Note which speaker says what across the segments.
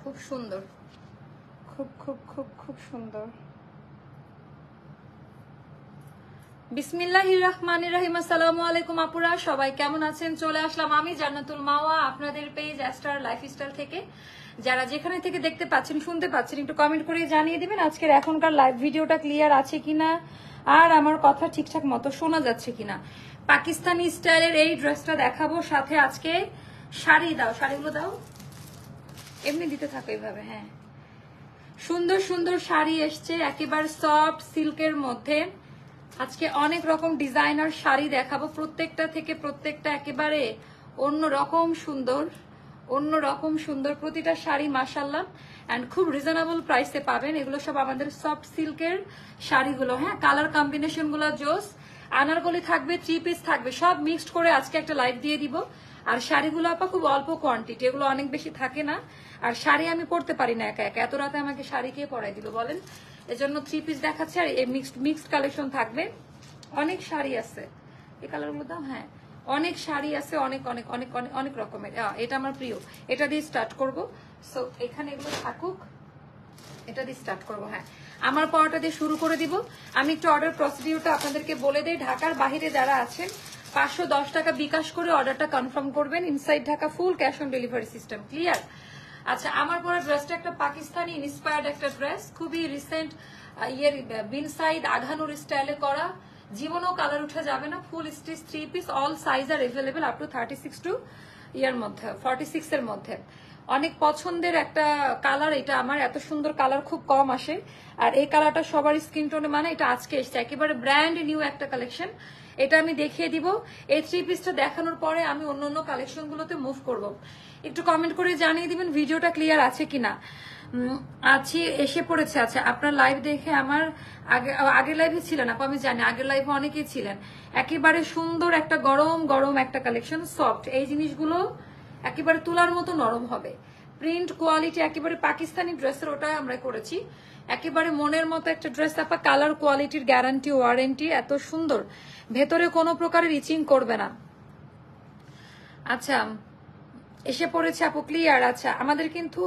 Speaker 1: খুব সুন্দর। খুব খুব খুব খুব সুন্দর। বিসমিল্লাহির রহমানির রহিম। আসসালামু আলাইকুম আপুরা সবাই কেমন আছেন? চলে আসলাম আমি জান্নাতুল মাওয়া আপনাদের পেজ অ্যাস্টার লাইফস্টাইল থেকে। যারা যেখানে থেকে দেখতে পাচ্ছেন শুনতে পাচ্ছেন একটু কমেন্ট করে জানিয়ে দিবেন আজকের এখনকার লাইভ ভিডিওটা ক্লিয়ার আছে কিনা আর আমার কথা ঠিকঠাক মতো শোনা যাচ্ছে কিনা। পাকিস্তানি স্টাইলের এই ড্রেসটা দেখাবো সাথে আজকে শাড়ি দাও শাড়িগুলো দাও। এমনি দিতে থাকো এইভাবে হ্যাঁ। সুন্দর সুন্দর শাড়ি এসছে, একেবারে সফট সিল্কের মধ্যে। আজকে অনেক রকম ডিজাইনার শাড়ি দেখাবো, প্রত্যেকটা থেকে প্রত্যেকটা একেবারে অন্য রকম সুন্দর অন্য রকম সুন্দর প্রতিটা শাড়ি মাসাল্লাহ অ্যান্ড খুব রিজনেবল প্রাইসে পাবেন। এগুলো সব আমাদের সফট সিল্কের শাড়িগুলো হ্যাঁ কালার কম্বিনেশনগুলো জোস। আনারকলি থাকবে থ্রি পিস থাকবে, সব মিক্সড করে আজকে একটা লাইভ দিয়ে দিব। আর শাড়িগুলো আপা খুব অল্প কোয়ান্টিটি এগুলো অনেক বেশি থাকে না। আর শাড়ি আমি পরতে পারি না একা একা। এত রাতে আমাকে শাড়ি কে পরাই দিল বলেন? এজন্য থ্রি পিস দেখাচ্ছে আর মিক্সড মিক্সড কালেকশন থাকবে। অনেক শাড়ি আছে। এই কালারগুলো দাম হ্যাঁ। অনেক শাড়ি আছে, অনেক অনেক অনেক অনেক অনেক রকমের। এটা আমার প্রিয়। এটা দিয়ে স্টার্ট করব। সো এখানে এগুলো থাকুক। এটা দিয়ে স্টার্ট করব হ্যাঁ। আমার পড়াটা দিয়ে শুরু করে দিব। আমি একটু অর্ডার প্রসিডিউরটা আপনাদেরকে বলে দেই। ঢাকার বাইরে যারা আছেন পাঁচশো দশ টাকা বিকাশ করে অর্ডারটা কনফার্ম করবেন inside Dhaka full cash on delivery system, clear? আচ্ছা আমার পরা ড্রেসটা একটা পাকিস্তানি ইন্সপায়ার্ড একটা ড্রেস, খুবই রিসেন্ট ইয়ের বিন সাইড আঘানুর স্টাইলে করা। জীবনও কালার উঠে যাবে না full stitch three piece all size R available up to thirty six two ইয়ার মধ্যে ফর্টি সিক্স এর মধ্যে। অনেক পছন্দের একটা কালার এটা আমার এত সুন্দর কালার খুব কম আসে। আর এই কালারটা সবার স্কিন টোনে মানে এটা আজকে এসছে, একেবারে ব্র্যান্ড নিউ একটা কালেকশন এটা আমি দেখিয়ে দিব। এই থ্রি পিসটা দেখানোর পরে আমি অন্য অন্য কালেকশন গুলোতে মুভ করব। একটু কমেন্ট করে জানিয়ে দিবেন ভিডিওটা ক্লিয়ার আছে কিনা। আছি, এসে পড়েছে আচ্ছা আপনার লাইভ দেখে আমার আগে, আগের লাইভে ছিলেন, আপু, আমি জানি, আগের লাইভে অনেকেই ছিলেন। একেবারে সুন্দর একটা গরম গরম একটা কালেকশন সফট এই জিনিসগুলো একেবারে তুলার মতো নরম হবে। প্রিন্ট কোয়ালিটি একেবারে পাকিস্তানি ড্রেসের ওটা আমরা করেছি। একেবারে মনের মতো একটা ড্রেস আপা কালার কোয়ালিটির গ্যারান্টি ওয়ারেন্টি এত সুন্দর। ভেতরে কোনো প্রকারের ইচিং করবে না। আচ্ছা এসে পড়েছে আপু ক্লিয়ার আচ্ছা আমাদের কিন্তু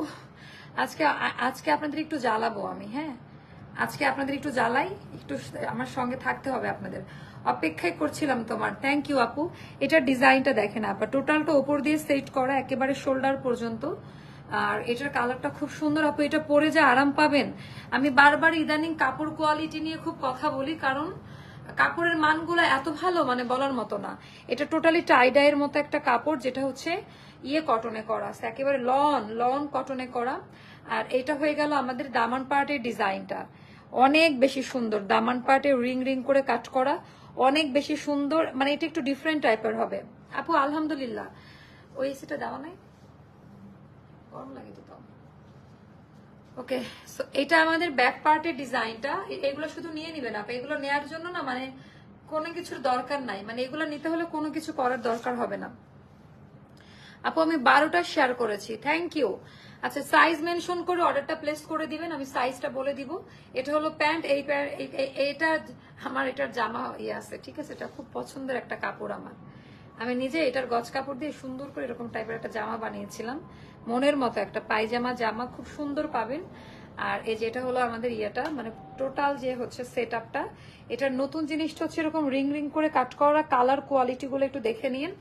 Speaker 1: আজকে আজকে আপনাদের একটু জ্বালাবো আমি হ্যাঁ? আজকে আপনাদের একটু জ্বালাই, একটু আমার সঙ্গে থাকতে হবে আপনাদের। অপেক্ষাই করছিলাম তোমার। থ্যাংক ইউ আপু। এটার ডিজাইনটা দেখেন আপা টোটালটা উপর দিয়ে সেট করা একেবারে শোল্ডার পর্যন্ত। আর এটার কালারটা খুব সুন্দর। আপু, এটা পরে যে আরাম পাবেন। আমি বারবার ইদানিং কাপড় কোয়ালিটি নিয়ে খুব কথা বলি, কারণ কাপড়ের মানগুলো এত ভালো মানে বলার মতো না। এটা টোটালি টাইডাইয়ের মতো একটা কাপড়, যেটা হচ্ছে ইয়ে কটনে করা আছে একেবারে লন লন কটনে করা। আর এটা হয়ে গেল আমাদের দামান পার্টের ডিজাইনটা। অনেক বেশি সুন্দর, দামান পার্টে রিং রিং করে কাট করা। অনেক বেশি সুন্দর মানে এটা একটু ডিফারেন্ট টাইপের হবে। আপু, আলহামদুলিল্লাহ। ওই এসিটা দেওয়া নাই। গরম লাগে তো তাও। ওকে সো এটা আমাদের ব্যাক পার্টের ডিজাইনটা এগুলো শুধু নিয়ে নিবেন আপনি। এগুলো নেয়ার জন্য না মানে কোনো কিছুর দরকার নাই। মানে এগুলো নিতে হলে কোনো কিছু করার দরকার হবে না। আপু, আমি বারোটা শেয়ার করেছি। থ্যাংক ইউ আচ্ছা সাইজ মেনশন করে অর্ডারটা প্লেস করে দিবেন। আমি সাইজটা বলে দিব। এটা হলো প্যান্ট এই এটা আমার এটার জামা ইয়ে আছে, ঠিক আছে? এটা খুব পছন্দের একটা কাপড় আমার। আমি নিজে এটার গজ কাপড় দিয়ে সুন্দর করে এরকম টাইপের একটা জামা বানিয়েছিলাম। মনের মতো একটা পায়জামা জামা খুব সুন্দর পাবেন। আর এই যে এটা হলো আমাদের ইয়েটা মানে টোটাল যে হচ্ছে সেট আপটা এটার নতুন জিনিসটা হচ্ছে এরকম রিং রিং করে কাট করা কালার কোয়ালিটি গুলো একটু দেখে নিন।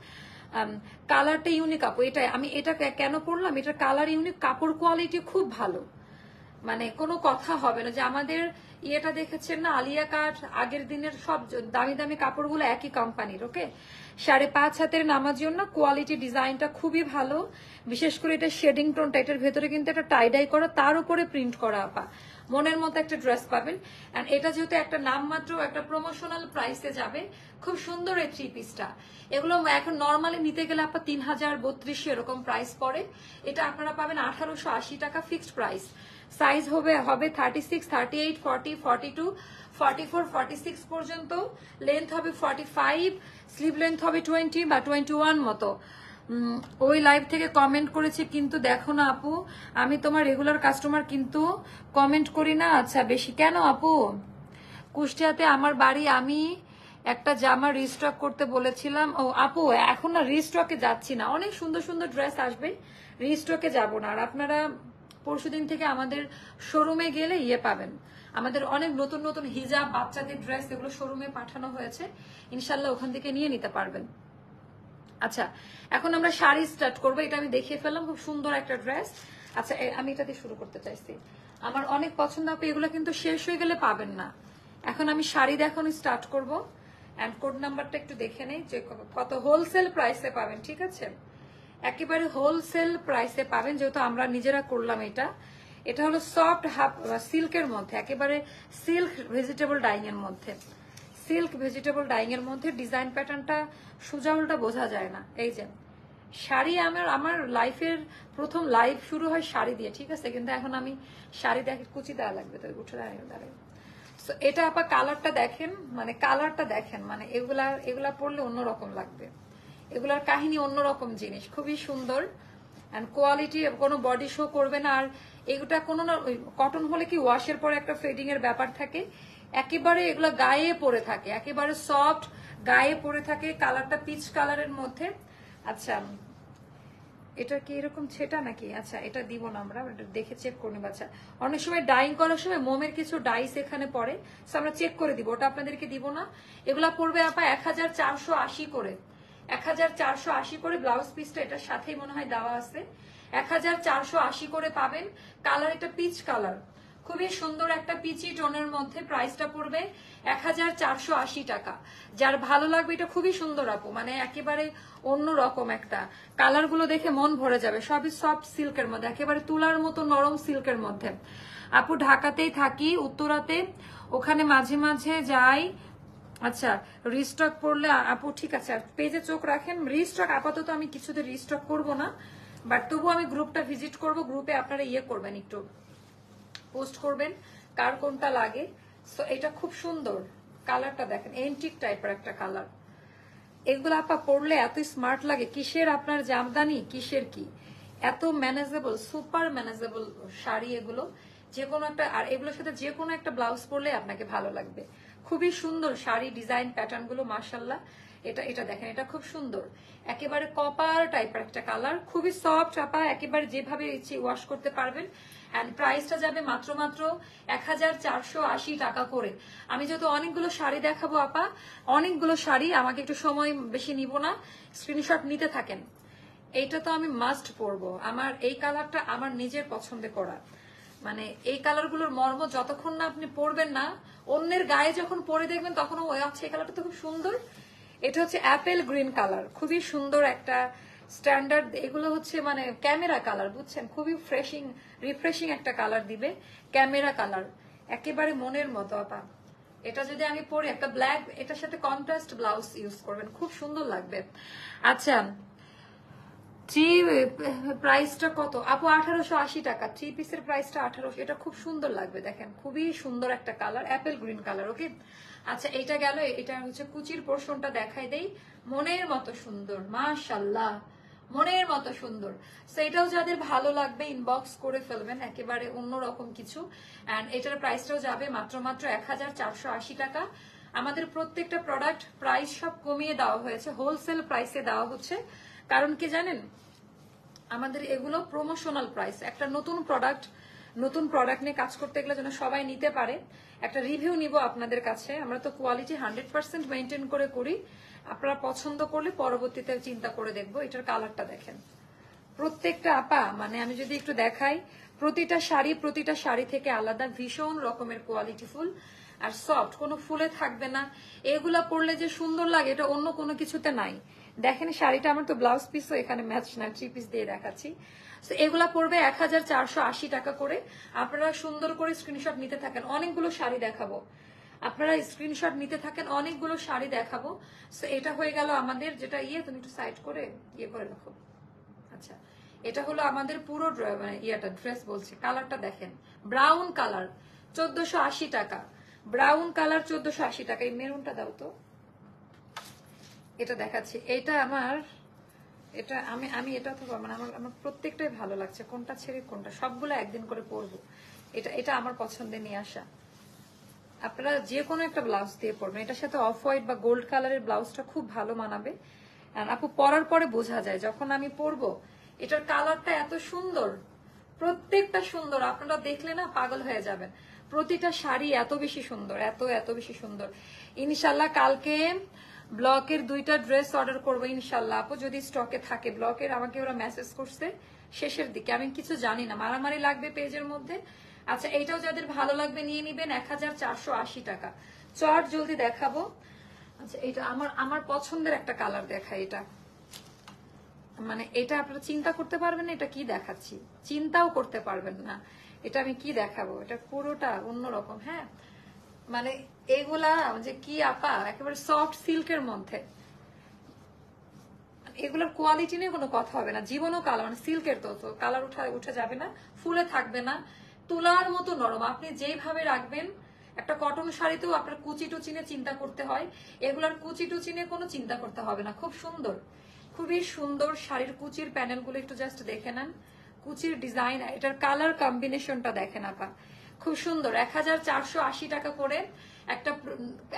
Speaker 1: কালারটা ইউনিক আপু এটা আমি এটা কেন পড়লাম? এটার কালার ইউনিক কাপড় কোয়ালিটি খুব ভালো। মানে কোনো কথা হবে না যে আমাদের ইয়েটা দেখেছেন না, আলিয়া কাঠ আগের দিনের সব দামি দামি কাপড়গুলো একই কোম্পানির ওকে সাড়ে পাঁচ হাতের নামার জন্য কোয়ালিটি ডিজাইনটা খুবই ভালো। বিশেষ করে এটা শেডিং টোনটা, এটার ভেতরে কিন্তু একটা টাইডাই করা, তার উপরে প্রিন্ট করা, আপা। মনের মতো একটা ড্রেস পাবেন। এটা যেহেতু একটা নামমাত্র একটা প্রমোশনাল প্রাইসে যাবে, খুব সুন্দর এই থ্রি পিসটা এগুলো এখন নর্মালি নিতে গেলে আপনার তিন হাজার বত্রিশশো এরকম প্রাইস পড়ে। এটা আপনারা পাবেন আঠারোশো আশি টাকা ফিক্সড প্রাইস সাইজ হবে হবে thirty six thirty eight forty forty two forty four forty six পর্যন্ত। লেন্থ হবে ফর্টি ফাইভ স্লিভ লেন্থ হবে টোয়েন্টি বা টোয়েন্টি ওয়ান মতো। ওই লাইভ থেকে কমেন্ট করেছে, কিন্তু দেখো না আপু, আমি তোমার রেগুলার কাস্টমার কিন্তু কমেন্ট করি না। আচ্ছা বেশি কেন আপু? কুষ্টিয়াতে আমার বাড়ি আমি একটা জামা রিস্টক করতে বলেছিলাম। ও, আপু, এখন না রিস্টকে যাচ্ছি না। অনেক সুন্দর সুন্দর ড্রেস আসবে রিস্টকে যাব না। আর আপনারা পরশুদিন থেকে আমাদের শোরুমে গেলে ইয়ে পাবেন। আমাদের অনেক নতুন নতুন হিজাব বাচ্চাদের ড্রেস এগুলো শোরুমে পাঠানো হয়েছে। ইনশাল্লাহ ওখান থেকে নিয়ে নিতে পারবেন। আচ্ছা এখন আমরা শাড়ি স্টার্ট করব। এটা আমি দেখিয়ে ফেললাম, খুব সুন্দর একটা ড্রেস আচ্ছা আমি এটা দিয়ে শুরু করতে চাইছি। আমার অনেক পছন্দ আপনি এগুলো কিন্তু শেষ হয়ে গেলে পাবেন না। এখন আমি শাড়ি দেখানো স্টার্ট করব। অ্যান্ড কোড নাম্বারটা একটু দেখে নেই, যে কত হোলসেল প্রাইসে পাবেন, ঠিক আছে? একেবারে হোলসেল প্রাইসে পাবেন, যেহেতু আমরা নিজেরা করলাম এটা। এটা হলো সফট হাফ সিল্কের মধ্যে, একেবারে সিল্ক ভেজিটেবল ডাইং এর মধ্যে। সিল্ক ভেজিটেবল ডাইং এর মধ্যে ডিজাইন প্যাটার্নটা সোজা উল্টা বোঝা যায় না। এই যে শাড়ি আমার আমার লাইফের প্রথম লাইফ শুরু হয় শাড়ি দিয়ে ঠিক আছে? কিন্তু এখন আমি শাড়ি দেখে কুচি দেওয়া লাগবে তো উঠে দাঁড়ায় দাঁড়ায় So, এটা আপা কালারটা দেখেন মানে কালারটা দেখেন মানে এগুলা এগুলা পরলে অন্যরকম লাগবে। এগুলার কাহিনী অন্যরকম জিনিস খুবই সুন্দর। অ্যান্ড কোয়ালিটি কোনো বডি শো করবে না। আর এগুলা কোনো না কটন হলে কি ওয়াশের পরে একটা ফেডিং এর ব্যাপার থাকে? একেবারে এগুলো গায়ে পড়ে থাকে, একেবারে সফট গায়ে পড়ে থাকে, কালারটা পিচ কালারের মধ্যে। আচ্ছা এটা কি এরকম ছেটা নাকি? আচ্ছা এটা দিব না আমরা দেখে চেক করে নেব। আচ্ছা অনেক সময় ডাইং করার সময় মোমের কিছু ডাইস এখানে পড়ে, So আমরা চেক করে দিব, ওটা আপনাদেরকে দিব না। এগুলা পড়বে আপা এক হাজার চারশো আশি করে। এক হাজার চারশো আশি করে ব্লাউজ পিসটা এটার সাথেই মনে হয় দেওয়া আছে। এক হাজার চারশো আশি করে পাবেন কালার এটা পিচ কালার খুবই সুন্দর একটা পিচি টোনের মধ্যে প্রাইসটা পড়বে এক হাজার চারশো আশি টাকা। যার ভালো লাগবে, এটা খুবই সুন্দর আপু মানে একেবারে অন্য রকম একটা। কালারগুলো দেখে মন ভরে যাবে, সবই সফট সিল্কের মধ্যে, একেবারে তুলার মতো নরম সিল্কের মধ্যে। আপু, ঢাকাতেই থাকি, উত্তরাতে। ওখানে মাঝে মাঝে যাই। আচ্ছা রিস্টক পড়লে আপু, ঠিক আছে, আর পেজে চোখ রাখেন রিস্টক আপাতত আমি কিছুতে রিস্টক করব না বাট তবু আমি গ্রুপটা ভিজিট করব গ্রুপে আপনারা ইয়ে করবেন একটু। পোস্ট করবেন, কার কোনটা লাগে। সো এটা খুব সুন্দর কালারটা দেখেন এন্টিক টাইপের একটা কালার। এগুলো আপা পড়লে এত স্মার্ট লাগে, কিসের আপনার জামদানি, কিসের কি? এত ম্যানেজেবল সুপার ম্যানেজেবল শাড়ি এগুলো। যে কোনো একটা, আর এগুলোর সাথে যে কোনো একটা ব্লাউজ পরলে আপনাকে ভালো লাগবে। খুবই সুন্দর শাড়ি ডিজাইন প্যাটার্নগুলো মার্শাল্লাহ এটা এটা দেখেন, এটা খুব সুন্দর। একেবারে কপার টাইপের একটা কালার খুবই সফট আপা একেবারে যেভাবে ইচ্ছে ওয়াশ করতে পারবেন। অ্যান্ড প্রাইসটা যাবে মাত্র মাত্র এক হাজার চারশো আশি টাকা করে। আমি যেহেতু অনেকগুলো শাড়ি দেখাবো, আপা, অনেকগুলো শাড়ি, আমাকে একটু সময় বেশি নিব না। স্ক্রিনশট নিতে থাকেন। এইটা তো আমি মাস্ট পরবো। আমার এই কালারটা আমার নিজের পছন্দে করা। মানে এই কালারগুলোর মর্ম যতক্ষণ না আপনি পরবেন না, অন্যের গায়ে যখন পরে দেখবেন, তখন ও আচ্ছা এই কালারটা তো খুব সুন্দর। এটা হচ্ছে অ্যাপেল গ্রিন কালার। খুবই সুন্দর একটা স্ট্যান্ডার্ড, এগুলো হচ্ছে মানে ক্যামেরা কালার, বুঝছেন? খুবই ফ্রেশিং, রিফ্রেশিং একটা কালার দিবে, ক্যামেরা কালার। একেবারে মনের মতো, আপা। এটা যদি আমি পরি, একটা ব্ল্যাক, এটার সাথে কন্ট্রাস্ট ব্লাউজ ইউজ করবেন, খুব সুন্দর লাগবে। আচ্ছা প্রাইসটা কত? আপু, আঠারোশো আশি টাকা। থ্রি পিসের প্রাইসটা আঠারোশো। এটা খুব সুন্দর লাগবে, দেখেন। খুবই সুন্দর একটা colour apple green colour okay আচ্ছা এটা গেল এটা হচ্ছে কুচির পোর্শনটা দেখাই দেই। মনের মতো সুন্দর মাশাল্লাহ মনের মতো সুন্দর। সো এটাও যাদের ভালো লাগবে ইনবক্স করে ফেলবেন, একেবারে অন্যরকম কিছু। অ্যান্ড এটার প্রাইসটাও যাবে মাত্র মাত্র এক হাজার চারশো আশি টাকা। আমাদের প্রত্যেকটা প্রোডাক্ট প্রাইস সব কমিয়ে দেওয়া হয়েছে হোলসেল প্রাইসে দেওয়া হচ্ছে। কারণ কি জানেন? আমাদের এগুলো প্রমোশনাল প্রাইস একটা নতুন প্রোডাক্ট নতুন প্রোডাক্ট নিয়ে কাজ করতে গেলে যেন সবাই নিতে পারে। একটা রিভিউ নিব আপনাদের কাছে। আমরা তো কোয়ালিটি হান্ড্রেড পার্সেন্ট মেনটেন করে করি। আপনারা পছন্দ করলে পরবর্তীতে চিন্তা করে দেখব। এটার কালারটা দেখেন। প্রত্যেকটা আপা মানে আমি যদি একটু দেখাই, প্রতিটা শাড়ি প্রতিটা শাড়ি থেকে আলাদা ভীষণ রকমের কোয়ালিটিফুল আর সফট কোনো ফুলে থাকবে না। এগুলা পরলে যে সুন্দর লাগে, এটা অন্য কোনো কিছুতে নাই। দেখেন শাড়িটা আমার তো ব্লাউজ পিসও এখানে ম্যাচ না থ্রি পিস দিয়ে দেখাচ্ছি। তো এগুলা পড়বে এক হাজার চারশো আশি টাকা করে। আপনারা সুন্দর করে স্ক্রিনশট নিতে থাকেন। অনেকগুলো শাড়ি দেখাবো। আপনারা স্ক্রিনশট নিতে থাকেন, অনেকগুলো শাড়ি দেখাবো। তো এটা হয়ে গেল আমাদের যেটা ইয়ে তুমি একটু সাইড করে ইয়ে করে রাখো। আচ্ছা এটা হলো আমাদের পুরো মানে ইয়েটা ড্রেস বলছি। কালারটা দেখেন ব্রাউন কালার চোদ্দশো টাকা। ব্রাউন কালার চোদ্দশো আশি টাকা, এই মেরুনটা দাও তো। এটা দেখাচ্ছি। এটা আমার, এটা আমি আমি এটা তো মানে আমার আমার প্রত্যেকটাই ভালো লাগছে। কোনটা ছেড়ে কোনটা, সবগুলো একদিন করে পরবো। এটা এটা আমার পছন্দে নিয়ে আসা। আপনারা যে কোনো একটা ব্লাউজ দিয়ে পরবেন। এটার সাথে অফ হোয়াইট বা গোল্ড কালারের ব্লাউজটা খুব ভালো মানাবে। আপু, পরার পরে বোঝা যায়, যখন আমি পরবো, এটার কালারটা এত সুন্দর। প্রত্যেকটা সুন্দর। আপনারা দেখলে না পাগল হয়ে যাবেন। প্রতিটা শাড়ি এত বেশি সুন্দর, এত এত বেশি সুন্দর। ইনশাল্লাহ কালকে ব্লকের দুইটা ড্রেস অর্ডার করব ইনশাল্লাহ আপু। যদি স্টকে থাকে ব্লকের, আমাকে ওরা মেসেজ করছে শেষের দিকে। আমি কিছু জানি না, মারামারি লাগবে পেজের মধ্যে। আচ্ছা এইটাও যাদের ভালো লাগবে নিয়ে নিবেন এক হাজার চারশো আশি টাকা। চট জলদি দেখাবো। আচ্ছা এটা আমার আমার পছন্দের একটা কালার দেখা এটা। মানে এটা আপনারা চিন্তা করতে পারবেন এটা কি দেখাচ্ছি? চিন্তাও করতে পারবেন না। এটা আমি কি দেখাবো? এটা পুরোটা অন্যরকম হ্যাঁ? মানে এগুলা যে কি আপা, একেবারে সফট সিল্কের মধ্যে। এগুলোর কোয়ালিটি নিয়ে কোনো কথা হবে না। জীবনও কালো মানে সিল্কের তো তো কালার উঠা, উঠে যাবে না, ফুলে থাকবে না। তুলার মতো নরম। আপনি যেইভাবে রাখবেন, একটা কটন শাড়িতেও আপনার কুচি টুচি নিয়ে চিন্তা করতে হয়। এগুলার কুচি টুচি নিয়ে কোনো চিন্তা করতে হবে না। খুব সুন্দর। খুবই সুন্দর শাড়ির কুচির প্যানেলগুলো একটু জাস্ট দেখে নেন। কুচির ডিজাইন এটার কালার কম্বিনেশনটা দেখেন আপা। খুব সুন্দর এক হাজার চারশো আশি টাকা করে একটা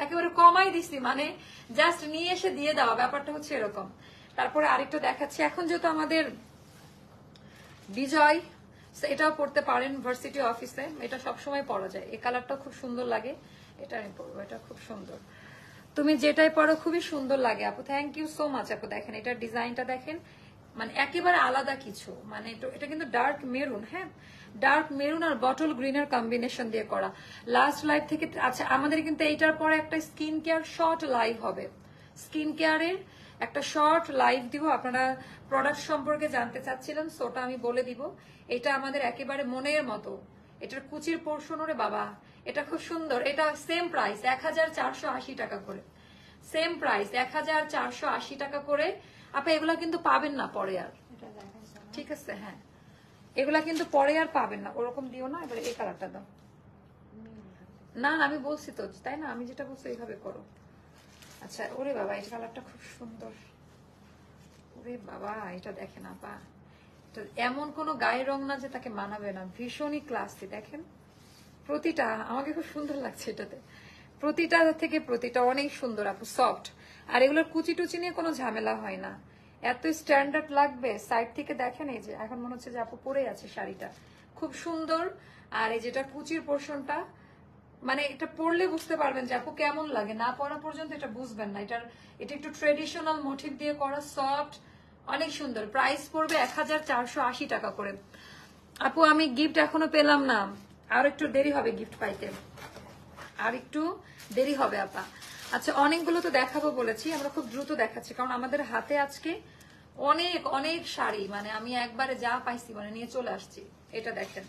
Speaker 1: একেবারে কমাই দিছি মানে জাস্ট নিয়ে এসে দিয়ে দেওয়া, ব্যাপারটা হচ্ছে এরকম। তারপরে আরেকটা দেখাচ্ছি, এখন যেহেতু আমাদের বিজয় এটাও পড়তে পারেন ভার্সিটি অফিসে এটা সবসময় পরা যায়। এই কালারটা খুব সুন্দর লাগে, এটা আমি পরবো, এটা খুব সুন্দর। তুমি যেটাই পরো, খুবই সুন্দর লাগে আপু থ্যাংক ইউ সো মাচ আপু, দেখেন, এটার ডিজাইনটা দেখেন মানে একেবারে আলাদা কিছু। মানে এটা- কিন্তু ডার্ক মেরুন হ্যাঁ? ডার্ক মেরুন আর বটল গ্রিনের কম্বিনেশন দিয়ে করা। লাস্ট লাইভ থেকে আচ্ছা আমাদের কিন্তু এইটার পরে একটা স্কিন কেয়ার শর্ট লাইভ হবে। স্কিন কেয়ারের একটা শর্ট লাইভ দিব। আপনারা প্রোডাক্ট সম্পর্কে জানতে চাচ্ছিলেন, সোটা আমি বলে দিব। এটা আমাদের একেবারে মনের মতো। এটার কুচির পোর্শন ওরে বাবা, এটা খুব সুন্দর। এটা সেম প্রাইস এক হাজার চারশো আশি টাকা করে। সেম প্রাইস এক হাজার চারশো আশি টাকা করে আপনি এগুলা কিন্তু পাবেন না পরে আর। ঠিক আছে হ্যাঁ। এগুলা কিন্তু পরে আর পাবেন না। ওরকম দিও না এবার এই কালারটা দাও। না না আমি বলছি তো তাই না? আমি যেটা বলছি এইভাবে করো। আচ্ছা ওরে বাবা এই কালারটা খুব সুন্দর। ওরে বাবা এটা দেখেন আপা। এমন কোনো গায়ের রং না যে তাকে মানাবে না। ভীষণই ক্লাসি দেখেন? প্রতিটা আমাকে খুব সুন্দর লাগছে এটাতে। প্রতিটা থেকে প্রতিটা অনেক সুন্দর আপু সফট আর এগুলোর কুচি টুচি নিয়ে কোনো ঝামেলা হয় না। এত স্ট্যান্ডার্ড লাগবে? সাইড থেকে দেখেন এই যে, এখন মনে হচ্ছে যে আপু পরে আছে শাড়িটা। খুব সুন্দর। আর এই যেটা কুচির পোর্শনটা মানে এটা পড়লে বুঝতে পারবেন যে আপু কেমন লাগে। না পড়া পর্যন্ত এটা বুঝবেন না। এটার, এটা একটু ট্রেডিশনাল মোটিভ দিয়ে করা সফট অনেক সুন্দর। প্রাইস পড়বে এক হাজার চারশো আশি টাকা করে। আপু আমি গিফট এখনও পেলাম না। আর একটু দেরি হবে গিফট পাইতে। আর একটু দেরি হবে, আপা। আচ্ছা অনেকগুলো তো দেখাবো বলেছি, আমরা খুব দ্রুত দেখাচ্ছি, কারণ আমাদের হাতে আজকে অনেক অনেক শাড়ি মানে আমি একবারে যা পাইছি মানে নিয়ে চলে আসছি। এটা দেখেন,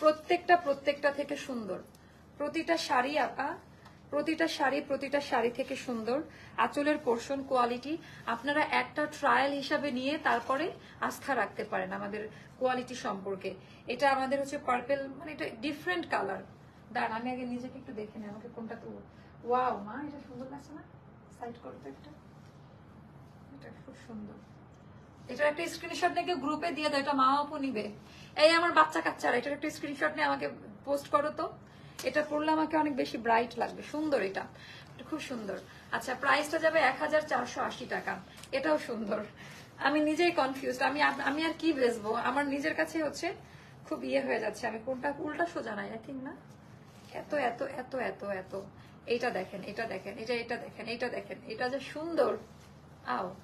Speaker 1: প্রত্যেকটা প্রত্যেকটা থেকে সুন্দর। প্রতিটা শাড়ি, আপা, প্রতিটা শাড়ি প্রতিটা শাড়ি থেকে সুন্দর। আঁচলের পোর্শন কোয়ালিটি আপনারা একটা ট্রায়াল হিসাবে নিয়ে তারপরে আস্থা রাখতে পারেন আমাদের কোয়ালিটি সম্পর্কে। এটা আমাদের হচ্ছে পার্পেল মানে এটা ডিফারেন্ট কালার দাঁড়ান আমি আগে নিজেকে একটু দেখে নিই, আমাকে কোনটা তো ওয়াও, মা, এটা সুন্দর লাগছে না? সাইড করতে একটা। এটা খুব সুন্দর। এটার একটা স্ক্রিনশট নিয়ে গ্রুপে দিয়ে দাও, এটা মা আপু নিবে। এই আমার বাচ্চা কাচ্চারা, এটার একটা স্ক্রিনশট নিয়ে আমাকে পোস্ট করো তো। এটা পড়লে আমাকে অনেক বেশি ব্রাইট লাগবে, সুন্দর এটা। খুব সুন্দর। আচ্ছা প্রাইসটা যাবে এক হাজার চারশো আশি টাকা। এটাও সুন্দর। আমি নিজেই কনফিউজ আমি আমি আর কি বেচবো? আমার নিজের কাছে হচ্ছে, খুব ইয়ে হয়ে যাচ্ছে। আমি কোনটা, উল্টা সোজা নাই আই থিঙ্ক না? এত এত এত এত এত। এইটা দেখেন এটা দেখেন এটা এটা দেখেন এটা দেখেন এটা যে সুন্দর। আও।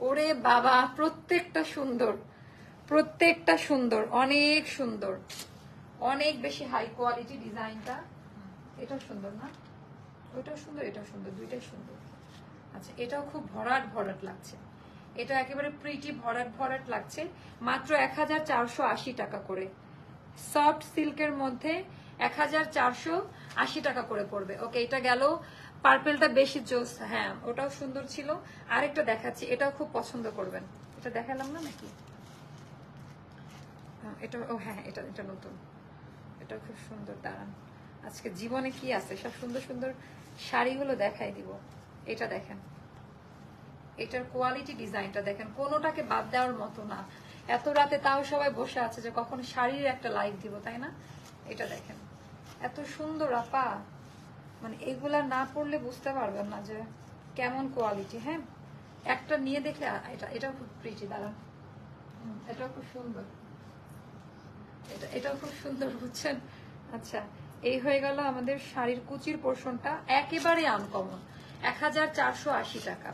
Speaker 1: ওরে বাবা, প্রত্যেকটা সুন্দর প্রত্যেকটা সুন্দর, অনেক সুন্দর। অনেক বেশি হাই কোয়ালিটি ডিজাইনটা। এটাও সুন্দর না? ওইটাও সুন্দর, এটাও সুন্দর, দুইটাই সুন্দর। আচ্ছা এটাও খুব ভরাট ভরাট লাগছে। এটা একেবারে প্রিটি ভরাট ভরাট লাগছে। মাত্র এক হাজার চারশো আশি টাকা করে। সফট সিল্কের মধ্যে এক হাজার চারশো আশি টাকা করে পড়বে। ওকে এটা গেল পার্পেলটা বেশি জোস। হ্যাঁ ওটাও সুন্দর ছিল। আরেকটা দেখাচ্ছি এটাও খুব পছন্দ করবেন। এটা দেখালাম না নাকি? হ্যাঁ, এটা ও হ্যাঁ এটা এটা নতুন। এটা খুব সুন্দর দাঁড়ান। আজকে জীবনে কি আছে? সব সুন্দর সুন্দর শাড়িগুলো দেখাই দিব। এটা দেখেন। এটার কোয়ালিটি ডিজাইনটা দেখেন। কোনোটাকে বাদ দেওয়ার মতো না। এত রাতে তাও সবাই বসে আছে যে কখন শাড়ির একটা লাইভ দিব তাই না? এটা দেখেন। এত সুন্দর, আপা। মানে এগুলা না পড়লে বুঝতে পারবেন না যে কেমন কোয়ালিটি হ্যাঁ? একটা নিয়ে দেখলে এটা, এটাও খুব প্রিটি দাঁড়ান। এটাও খুব সুন্দর। এটা, এটাও খুব সুন্দর, বুঝছেন? আচ্ছা এই হয়ে গেল আমাদের শাড়ির কুচির পোর্শনটা একেবারে আনকমন এক হাজার চারশো আশি টাকা।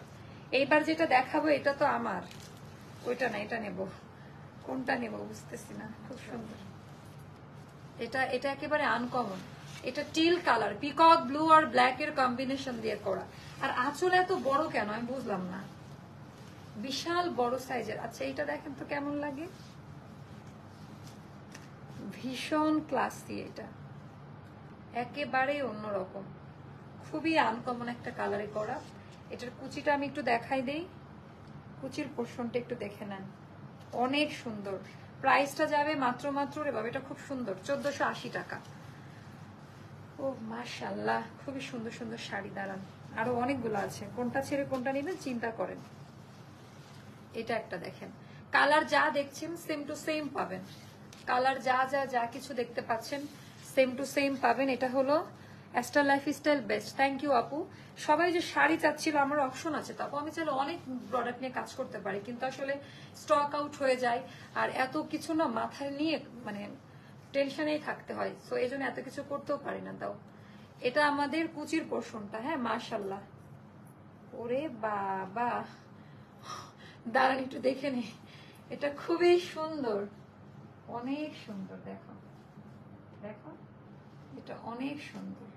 Speaker 1: এইবার যেটা দেখাবো, এটা তো আমার। ওইটা না, এটা নেব। কোনটা নেব বুঝতেছি না, খুব সুন্দর। এটা এটা একেবারে আনকমন এটা টিল কালার পিকক ব্লু আর ব্ল্যাক এর কম্বিনেশন দিয়ে করা। আর আঁচল এত বড় কেন? আমি বুঝলাম না। বিশাল বড় সাইজের আচ্ছা এটা দেখেন তো কেমন লাগে? ভীষণ ক্লাসি এটা। একেবারে অন্যরকম। খুবই আনকমন একটা কালারে করা। এটার কুচিটা আমি একটু দেখাই দেই। কুচির পোর্শনটা একটু দেখে নেন। অনেক সুন্দর। প্রাইসটা যাবে মাত্র মাত্র রে বাবা, এটা খুব সুন্দর, চোদ্দশো আশি টাকা। ও মাশাল্লাহ খুবই সুন্দর সুন্দর শাড়ি, দাঁড়ান। আরও অনেকগুলো আছে, কোনটা ছেড়ে কোনটা নেবেন, চিন্তা করেন। এটা একটা দেখেন। কালার যা দেখছেন সেম টু সেম পাবেন। কালার যা যা যা কিছু দেখতে পাচ্ছেন সেম টু সেম পাবেন। এটা হলো Aster Lifestyle best thank you আপু সবাই যে শাড়ি চাচ্ছিল, আমার অপশন আছে তো। আপু আমি চাইলে অনেক প্রোডাক্ট নিয়ে কাজ করতে পারি, কিন্তু আসলে স্টক আউট হয়ে যায়। আর এত কিছু না মাথায় নিয়ে মানে টেনশনেই থাকতে হয়। সো এই জন্য এত কিছু করতেও পারি না তাও। এটা আমাদের কুচির পোর্শনটা হ্যাঁ? মাশাল্লাহ ওরে বাবা। দাঁড়ান, একটু দেখে নে। এটা খুবই সুন্দর। অনেক সুন্দর, দেখো। দেখো। এটা অনেক সুন্দর।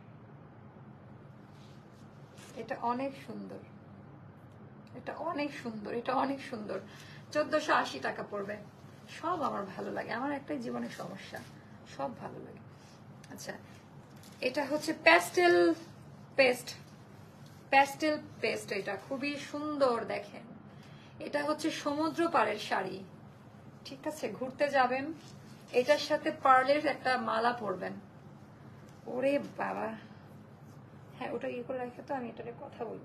Speaker 1: এটা অনেক সুন্দর। এটা অনেক সুন্দর, এটা অনেক সুন্দর। চোদ্দশো আশি টাকা পড়বে। সব আমার ভালো লাগে। আমার একটাই জীবনের সমস্যা। সব ভালো লাগে। আচ্ছা এটা হচ্ছে প্যাস্টেল পেস্ট। প্যাস্টেল পেস্ট এটা খুবই সুন্দর দেখেন। এটা হচ্ছে সমুদ্র পাড়ের শাড়ি। ঠিক আছে, ঘুরতে যাবেন। এটার সাথে পার্লের একটা মালা পরবেন। ওরে বাবা। হ্যাঁ ওটা ইয়ে করে রাখে তো, আমি এটা কথা বলব।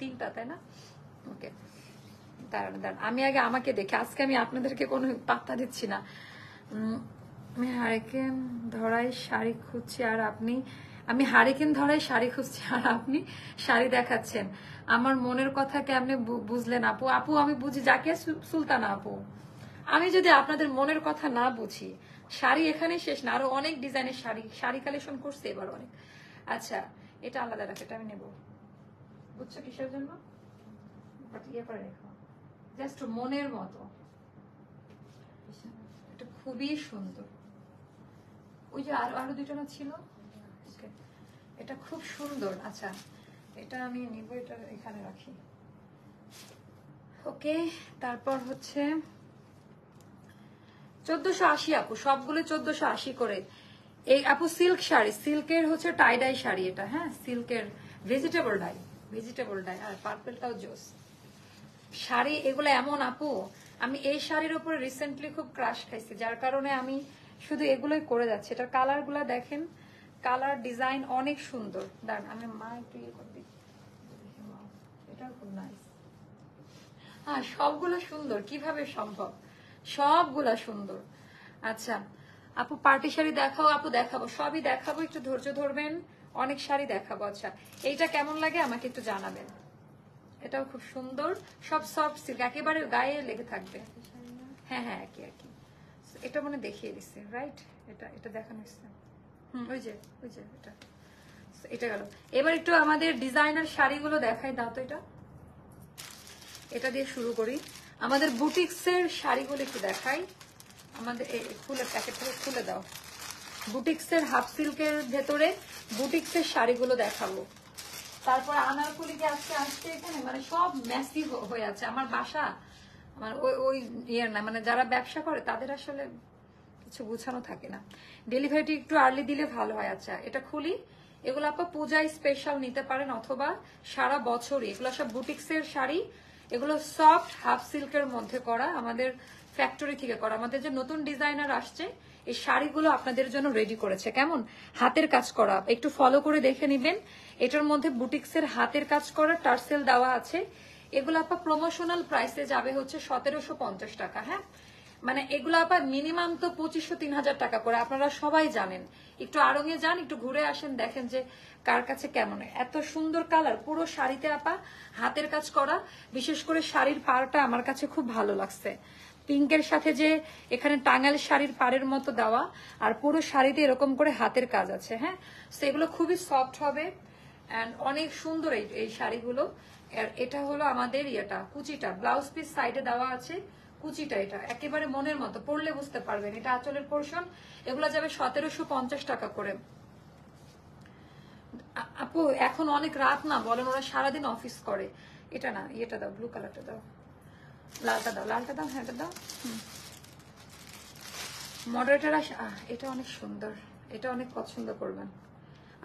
Speaker 1: তিনটা, তাই না? ওকে। দাঁড়ান দাঁড়ান। আমি আগে আমাকে দেখে। আজকে আমি আপনাদেরকে কোনো পাত্তা দিচ্ছি না। আমি হারিকেন ধরাই শাড়ি খুঁজছি আর আপনি, আমি হারিকেন ধরাই শাড়ি খুঁজছি আর আপনি শাড়ি দেখাচ্ছেন। আমার মনের কথা কেমনে বুঝলেন আপু? আপু, আমি বুঝি যাকে সুলতানা আপু। আমি যদি আপনাদের মনের কথা না বুঝি, শাড়ি এখানে শেষ না। আরও অনেক ডিজাইনের শাড়ি শাড়ি কালেকশন করছে এবার অনেক। আচ্ছা এটা আলাদা রাখ, এটা আমি নেব। বুঝছ কিসের জন্য? ইয়ে করে রেখো। জাস্ট মনের মতো। এটা খুবই সুন্দর। ওই যে আরও আরও দুটো না ছিল? এটা খুব সুন্দর। আচ্ছা এটা আমি নিব, এটা এখানে রাখি। ওকে তারপর হচ্ছে চোদ্দশো আশি আপু, সবগুলো চোদ্দশো আশি করে। এই আপু সিল্ক শাড়ি সিল্কের হচ্ছে টাই ডাই শাড়ি এটা হ্যাঁ? সিল্কের ভেজিটেবল ডাই ভেজিটেবল ডাই আর পার্পেলটাও জোস। শাড়ি এগুলো এমন আপু, আমি এই শাড়ির উপরে রিসেন্টলি খুব ক্রাশ খাইছি, যার কারণে আমি শুধু এগুলোই করে যাচ্ছি। এটার কালারগুলা দেখেন কালার ডিজাইন অনেক সুন্দর। দাঁড়ান, আমি মা একটু ইয়ে করে এটাও খুব হ্যাঁ সবগুলো সুন্দর, কীভাবে সম্ভব? সবগুলা সুন্দর। আচ্ছা আপু, পার্টি শাড়ি দেখাও, আপু দেখাবো। সবই দেখাবো, একটু ধৈর্য ধরবেন। অনেক শাড়ি দেখাবো আচ্ছা। এইটা কেমন লাগে আমাকে একটু জানাবেন। এটাও খুব সুন্দর। সব সফট সিল্ক একেবারে গায়ে লেগে থাকবে। হ্যাঁ হ্যাঁ একই একই। এটা মানে দেখিয়ে দিচ্ছে রাইট এটা এটা দেখানো হচ্ছে হুম, ওই যে ওই যে, এটা। এটা গেল। এবার একটু আমাদের ডিজাইনার শাড়িগুলো দেখাই, দাও তো এটা। এটা দিয়ে শুরু করি। আমাদের বুটিক্সের শাড়িগুলো একটু দেখাই। আমাদের খুলে প্যাকেট থেকে খুলে দাও। বুটিক্সের হাফ সিল্কের ভেতরে বুটিক্সের শাড়িগুলো দেখাবো। তারপরে আনারকলি যে আজকে আসছে এখানে মানে সব ম্যাসি হয়ে আছে। আমার বাসা, আমার ওই ওই ইয়ের না মানে যারা ব্যবসা করে, তাদের আসলে কিছু গুছানো থাকে না। ডেলিভারিটি একটু আর্লি দিলে ভালো হয়। আচ্ছা এটা খুলি। এগুলো আপা পূজায় স্পেশাল নিতে পারেন, অথবা সারা বছরই। এগুলো সব বুটিক্সের শাড়ি। এগুলো সফট হাফ সিল্কের মধ্যে করা, আমাদের ফ্যাক্টরি থেকে করা। আমাদের যে নতুন ডিজাইনার আসছে, এই শাড়িগুলো আপনাদের জন্য রেডি করেছে। কেমন? হাতের কাজ করা। একটু ফলো করে দেখে নিবেন। এটার মধ্যে বুটিক্সের হাতের কাজ করা, টার্সেল দেওয়া আছে। এগুলো আপনার প্রমোশনাল প্রাইসে যাবে হচ্ছে সতেরোশো পঞ্চাশ টাকা হ্যাঁ? মানে এগুলো আবার মিনিমাম তো পঁচিশশো, তিন হাজার টাকা করে, আপনারা সবাই জানেন। একটু আড়ঙে যান, একটু ঘুরে আসেন, দেখেন যে কার কাছে কেমন। এত সুন্দর কালার পুরো শাড়িতে আপা হাতের কাজ করা, বিশেষ করে শাড়ির পাড়টা আমার কাছে খুব ভালো লাগছে। পিঙ্কের সাথে যে এখানে টাঙ্গাল শাড়ির পাড়ের মতো দেওয়া, আর পুরো শাড়িতে এরকম করে হাতের কাজ আছে হ্যাঁ? সেগুলো খুবই সফট হবে অ্যান্ড অনেক সুন্দর এই শাড়িগুলো। এটা হলো আমাদের ইয়েটা, কুচিটা ব্লাউজ পিস সাইডে দেওয়া আছে। কুচিটা এটা, একেবারে মনের মতো, পড়লে বুঝতে পারবেন, এটা আঁচলের পোর্শন এগুলো যাবে সতেরোশো পঞ্চাশ টাকা করে। আপু, এখন অনেক রাত না, বলেন ওরা সারাদিন অফিস করে। এটা না এটা দাও ব্লু কালারটা দাও। লালটা দাও লালটা দাও হ্যাঁ এটা দাও। মডারেটার এটা অনেক সুন্দর, এটা অনেক পছন্দ করবেন।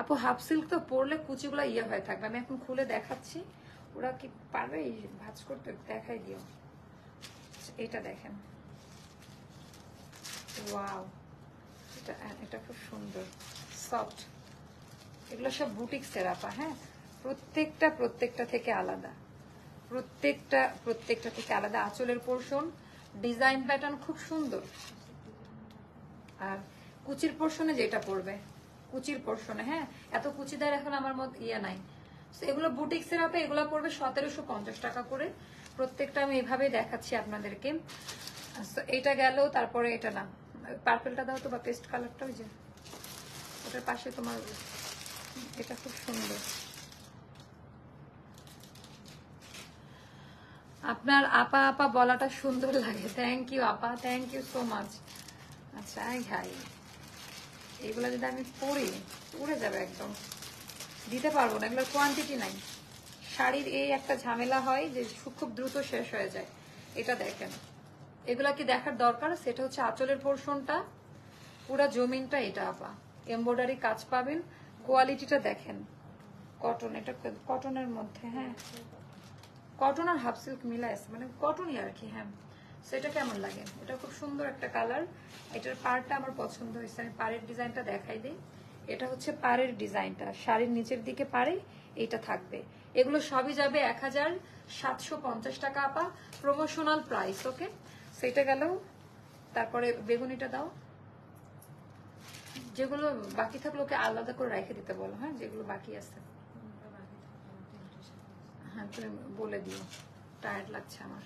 Speaker 1: আপু হাফ সিল্ক তো পরলে কুচিগুলো ইয়ে হয়ে থাকবে, আমি এখন খুলে দেখাচ্ছি। ওরা কি পারবে ভাজ করতে দেখাই দিও। এটা দেখেন। ওয়াও, এটা এটা খুব সুন্দর। সফট। এগুলো সব বুটিক সেরাপা হ্যাঁ? প্রত্যেকটা প্রত্যেকটা থেকে আলাদা। প্রত্যেকটা প্রত্যেকটা থেকে আলাদা আঁচলের পোর্শন। ডিজাইন প্যাটার্ন খুব সুন্দর। আর কুচির পোর্শনে যেটা পড়বে, কুচির পোর্শনে হ্যাঁ? এত কুচিদার এখন আমার মত ইয়ে নাই। এগুলো বুটিক সেরাপে এগুলো পড়বে সতেরোশো পঞ্চাশ টাকা করে। প্রত্যেকটা আমি এভাবেই দেখাচ্ছি আপনাদেরকে। এটা গেল, তারপরে এটা না পার্পেলটা দাও তো বা পেস্ট কালারটা ওই যে। ওটার পাশে তোমার, এটা খুব সুন্দর। আপনার আপা আপা বলাটা সুন্দর লাগে। থ্যাংক ইউ আপা। থ্যাংক ইউ সো মাচ আচ্ছা হাই। এগুলো যদি আমি পরি উড়ে যাবে একদম। দিতে পারব না, এগুলোর কোয়ান্টিটি নাই। শাড়ির এই একটা ঝামেলা হয় যে খুব দ্রুত শেষ হয়ে যায়। এটা দেখেন। এগুলা কি দেখার দরকার? সেটা হচ্ছে আঁচলের পোর্শনটা। পুরা জমিনটা এটা, আপা। এমব্রয়ডারি কাজ পাবেন। কোয়ালিটিটা দেখেন। কটন, এটা কটনের মধ্যে হ্যাঁ। কটন আর হাফ সিল্ক মিলে আছে মানে কটনই আর কি হ্যাঁ। সেটা কেমন লাগে? এটা খুব সুন্দর একটা কালার। এটার পাড়টা আমার পছন্দ হয়েছে। আমি পাড়ের ডিজাইনটা দেখাই দিই। এটা হচ্ছে পাড়ের ডিজাইনটা। শাড়ির নিচের দিকে পাড়ে এইটা থাকবে। এগুলো সবই যাবে এক হাজার সাতশো পঞ্চাশ টাকা আপা প্রমোশনাল প্রাইস ওকে সেটা গেল, তারপরে বেগুনিটা দাও। যেগুলো বাকি থাকলে ওকে আলাদা করে রেখে দিতে বলো হ্যাঁ? যেগুলো বাকি আছে। হ্যাঁ তুমি বলে দিও। টায়ার্ড লাগছে আমার।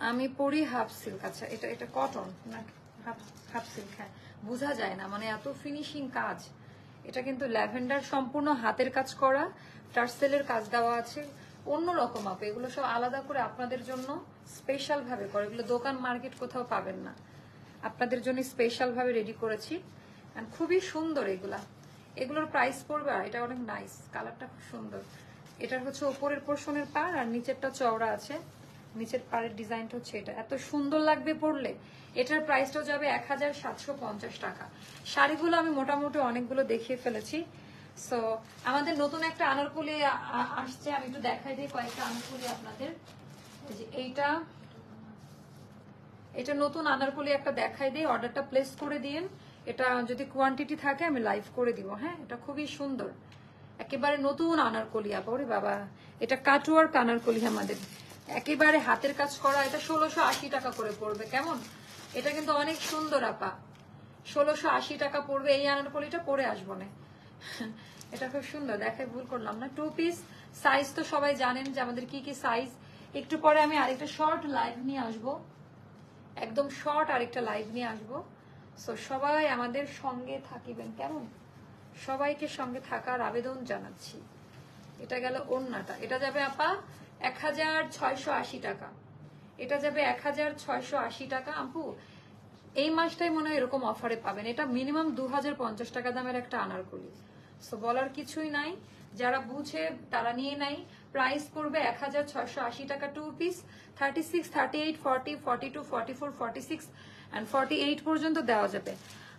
Speaker 1: আমি পরি হাফ সিল্ক আচ্ছা এটা এটা কটন না হাফ হাফ সিল্ক হ্যাঁ। বোঝা যায় না মানে এত ফিনিশিং কাজ। এটা কিন্তু ল্যাভেন্ডার সম্পূর্ণ হাতের কাজ করা, টার্সেলের কাজ দেওয়া আছে, অন্য রকম আপে এগুলো সব আলাদা করে আপনাদের জন্য স্পেশাল ভাবে করে। এগুলো দোকান মার্কেট কোথাও পাবেন না। আপনাদের জন্য স্পেশাল ভাবে রেডি করেছি। খুবই সুন্দর এগুলা। এগুলোর প্রাইস পড়বে এটা অনেক নাইস কালারটা খুব সুন্দর। এটার হচ্ছে ওপরের পোর্শনের পার আর নিচেরটা চওড়া আছে। নিচের পাড়ের ডিজাইনটা হচ্ছে এটা। এত সুন্দর লাগবে পরলে। এটার প্রাইসটাও যাবে এক হাজার সাতশো পঞ্চাশ টাকা। শাড়িগুলো আমি মোটামুটি অনেকগুলো দেখিয়ে ফেলেছি। সো আমাদের নতুন একটা আনারকুলি আসছে। আমি একটু দেখাই দিই কয়েকটা আনারকুলি আপনাদের। এইটা। এটা নতুন আনারকলি একটা দেখাই দিই। অর্ডারটা প্লেস করে দিন। এটা যদি কোয়ান্টিটি থাকে, আমি লাইভ করে দিব। হ্যাঁ এটা খুবই সুন্দর। একেবারে নতুন আনারকলি আপা। বাবা। এটা কাটুয়ার কানারকলি আমাদের। একেবারে হাতের কাজ করা, এটা ষোলোশো আশি টাকা করে পড়বে, কেমন? এটা কিন্তু অনেক সুন্দর, আপা। ষোলোশো আশি টাকা পড়বে, এই আনারকলিটা পরে আসব না। এটা খুব সুন্দর দেখে ভুল করলাম না। টু পিস সাইজ তো সবাই জানেন যে আমাদের কি কি সাইজ একটু পরে আমি আরেকটা শর্ট লাইভ নিয়ে আসব। একদম শর্ট আরেকটা লাইভ নিয়ে আসব। সো সবাই আমাদের সঙ্গে থাকিবেন, কেমন? সবাইকে সঙ্গে থাকার আবেদন জানাচ্ছি। এটা গেল ওন্নাটা এটা যাবে, আপা এক হাজার ছয়শো আশি টাকা। এটা যাবে এক হাজার ছয়শো আশি টাকা। আপু এই মাসটাই মনে হয় এরকম অফারে পাবেন। এটা মিনিমাম দু হাজার পঞ্চাশ টাকা দামের একটা আনারকলি। সো বলার কিছুই নাই। যারা বুঝে, তারা নিয়ে নাই প্রাইস পড়বে এক হাজার ছয়শো আশি টাকা two piece thirty six thirty eight forty forty two forty four forty six and forty eight পর্যন্ত দেওয়া যাবে।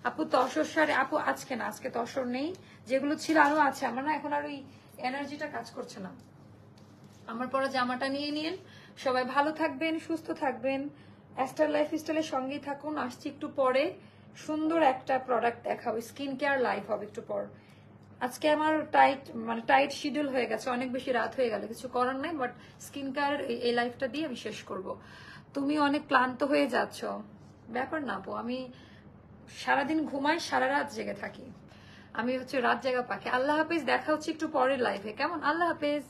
Speaker 1: আপু, তসর সারে, আপু, আজকে না, আজকে তসর নেই। যেগুলো ছিল আরও আছে। আমার না এখন আর ওই এনার্জিটা কাজ করছে না। আমার পরা জামাটা নিয়ে নিন। সবাই ভালো থাকবেন, সুস্থ থাকবেন। অ্যাস্টার লাইফ স্টাইলের সঙ্গেই থাকুন। আসছি একটু পরে। সুন্দর একটা প্রোডাক্ট দেখাবো। স্কিন কেয়ার লাইফ হবে একটু পর। আজকে আমার টাইট মানে টাইট শিডিউল হয়ে গেছে। অনেক বেশি রাত হয়ে গেল। কিছু করার নাই বাট স্কিন কেয়ার এই লাইফটা দিয়ে আমি শেষ করব। তুমি অনেক ক্লান্ত হয়ে যাচ্ছ। ব্যাপার না, আপু। আমি সারাদিন ঘুমাই, সারা রাত জেগে থাকি। আমি হচ্ছে রাত জাগা পাখি। আল্লাহ হাফেজ, দেখা হচ্ছে একটু পরের লাইফে কেমন? আল্লাহ হাফেজ।